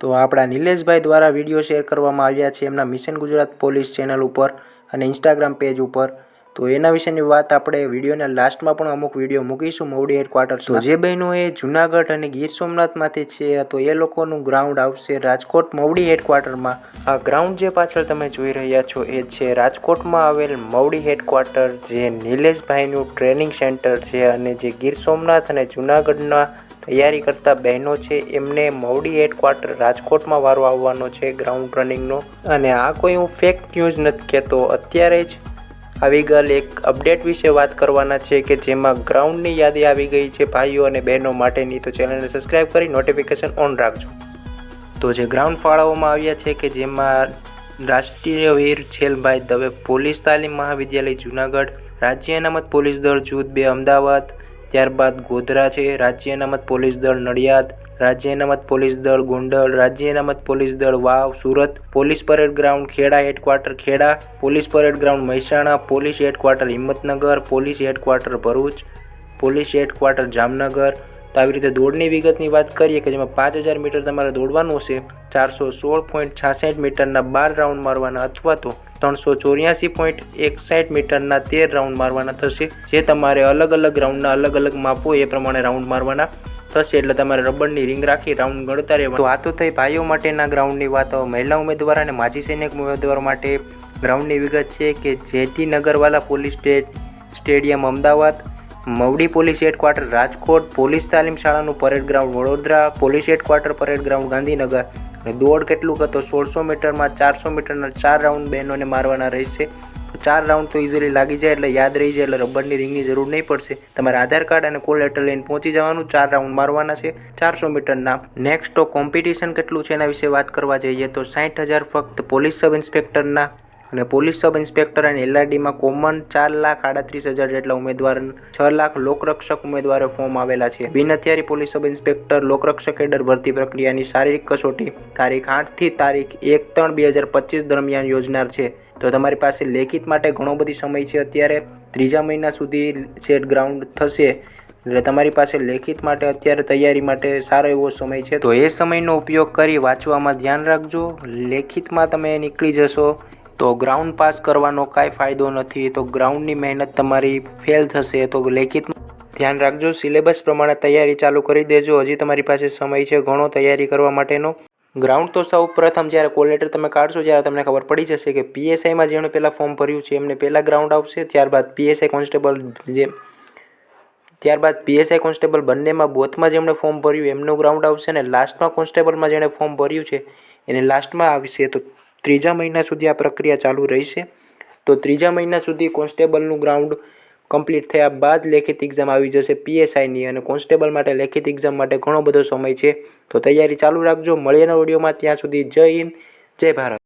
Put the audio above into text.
તો આપણા નિલેશભાઈ દ્વારા વીડિયો શેર કરવામાં આવ્યા છે. એમના મિશન ગુજરાત પોલીસ ચેનલ ઉપર અને ઇન્સ્ટાગ્રામ પેજ ઉપર. તો એના વિશેની વાત આપણે વિડીયોના લાસ્ટમાં પણ અમુક વીડિયો મૂકીશું મોવડી હેડક્વાર્ટર તો જે બહેનો એ જુનાગઢ અને ગીર સોમનાથમાંથી છે તો એ લોકોનું ગ્રાઉન્ડ આવશે રાજકોટ મોવડી હેડક્વાર્ટરમાં આ ગ્રાઉન્ડ જે પાછળ તમે જોઈ રહ્યા છો એ છે રાજકોટમાં આવેલ મોવડી હેડક્વાર્ટર જે નિલેશભાઈનું ટ્રેનિંગ સેન્ટર છે અને જે ગીર સોમનાથ અને જુનાગઢના તૈયારી કરતા બહેનો છે એમને મવડી હેડક્વાર્ટર રાજકોટમાં વારો આવવાનો છે ગ્રાઉન્ડ રનિંગનો અને આ કોઈ હું ફેક ન્યૂઝ નથી કહેતો અત્યારે જ આવી ગયેલ એક અપડેટ વિશે વાત કરવાના છે કે જેમાં ગ્રાઉન્ડની યાદી આવી ગઈ છે ભાઈઓ અને બહેનો માટેની. તો ચેનલને સબસ્ક્રાઈબ કરી નોટિફિકેશન ઓન રાખજો. તો જે ગ્રાઉન્ડ ફાળવવામાં આવ્યા છે કે જેમાં રાષ્ટ્રીય વીર છેલભાઈ દવે પોલીસ તાલીમ મહાવિદ્યાલય જુનાગઢ, રાજ્ય અનામત પોલીસ દળ જૂથ બે અમદાવાદ ત્યારબાદ ગોધરા છે. રાજ્ય અનામત પોલીસ દળ નડિયાદ, રાજ્ય અનામત પોલીસ દળ ગોંડલ, રાજ્ય અનામત પોલીસ દળ Vav, Surat, police parade ground Kheda headquarter Kheda, police parade ground Mehsana, police headquarter Himmatnagar, police headquarter Bharuch, police headquarter Jamnagar તો આવી રીતે દોડની વિગતની વાત કરીએ કે જેમાં પાંચ હજાર મીટર તમારે દોડવાનું હશે, ચારસો સોળ પોઈન્ટ છાસઠ મીટરના બાર રાઉન્ડ મારવાના અથવા તો ત્રણસો ચોર્યાસી પોઈન્ટ એકસાઠ મીટરના તેર રાઉન્ડ મારવાના થશે, જે તમારે અલગ અલગ રાઉન્ડના અલગ અલગ માપો એ પ્રમાણે રાઉન્ડ મારવાના થશે. એટલે તમારે રબરની રિંગ રાખી રાઉન્ડ ગણતા રહેવા તો આ તો થઈ ભાઈઓ માટેના ગ્રાઉન્ડની વાત. મહિલા ઉમેદવાર અને માજી સૈનિક ઉમેદવાર માટે ગ્રાઉન્ડની વિગત છે કે JT Nagarwala police stay stadium Ahmedabad Mavdi police headquarter Rajkot police તાલીમ શાળાનું parade ground Vadodara police headquarter parade ground Gandhinagar. અને દોડ કેટલું હતો? સોળસો મીટરમાં ચારસો મીટરના ચાર રાઉન્ડ બહેનોને મારવાના રહેશે. તો ચાર રાઉન્ડ તો ઇઝીલી લાગી જાય એટલે યાદ રહી જાય એટલે રબરની રિંગની જરૂર નહીં પડશે. તમારે આધાર કાર્ડ અને કોલ લેટર લઈને પહોંચી જવાનું. ચાર રાઉન્ડ મારવાના છે. ચારસો મીટરના. નેક્સ્ટ તો કોમ્પિટિશન કેટલું છે એના વિશે વાત કરવા જઈએ તો સાઠ હજાર ફક્ત પોલીસ સબ ઇન્સ્પેક્ટરના અને પોલીસ સબ ઇન્સ્પેક્ટર અને એલઆરડીમાં કોમન ચાર લાખ આડત્રીસ હજાર જેટલા ઉમેદવાર છ લાખ લોકરક્ષક ઉમેદવારો ફોર્મ આવેલા છે. બિન હથિયારી પોલીસ સબ ઇન્સ્પેક્ટર, લોકરક્ષક કેડર ભરતી પ્રક્રિયાની શારીરિક કસોટી તારીખ આઠથી તારીખ એક ત્રણ બે હજાર પચીસ દરમિયાન યોજનાર છે. તો તમારી પાસે લેખિત માટે ઘણો બધી સમય છે અત્યારે. ત્રીજા મહિના સુધી સેટ ગ્રાઉન્ડ થશે. એટલે તમારી પાસે લેખિત માટે અત્યારે તૈયારી માટે સારો એવો સમય છે. તો એ સમયનો ઉપયોગ કરી વાંચવામાં ધ્યાન રાખજો. લેખિતમાં તમે નીકળી જશો. તો ગ્રાઉન્ડ પાસ કરવાનો કાંઈ ફાયદો નથી, તો ગ્રાઉન્ડની મહેનત તમારી ફેલ થશે, તો લેખિતમાં ધ્યાન રાખજો સિલેબસ પ્રમાણે તૈયારી ચાલુ કરી દેજો, હજી તમારી પાસે સમય છે, ઘણો તૈયારી કરવા માટેનો. ગ્રાઉન્ડ તો સૌ પ્રથમ જ્યારે કોલ લેટર તમે કાઢશો, ત્યારે તમને ખબર પડી જશે કે પીએસઆઈમાં જેણે પહેલાં ફોર્મ ભર્યું છે, એમને પહેલાં ગ્રાઉન્ડ આવશે, ત્યારબાદ પીએસઆઈ કોન્સ્ટેબલ જે ત્યારબાદ પીએસઆઈ કોન્સ્ટેબલ બંનેમાં બોથમાં જેમણે ફોર્મ ભર્યું, એમનું ગ્રાઉન્ડ આવશે અને લાસ્ટમાં કોન્સ્ટેબલમાં જેણે ફોર્મ ભર્યું છે, એને લાસ્ટમાં આવશે. તો ત્રીજા મહિના સુધી આ પ્રક્રિયા ચાલુ રહેશે. તો ત્રીજા મહિના સુધી કોન્સ્ટેબલનું ગ્રાઉન્ડ કમ્પ્લીટ થયા બાદ લેખિત એક્ઝામ આવી જશે પીએસઆઈની અને કોન્સ્ટેબલ માટે લેખિત એક્ઝામ માટે ઘણો બધો સમય છે. તો તૈયારી ચાલુ રાખજો. મળીએના વિડીયોમાં. ત્યાં સુધી જય હિન્દ, જય ભારત.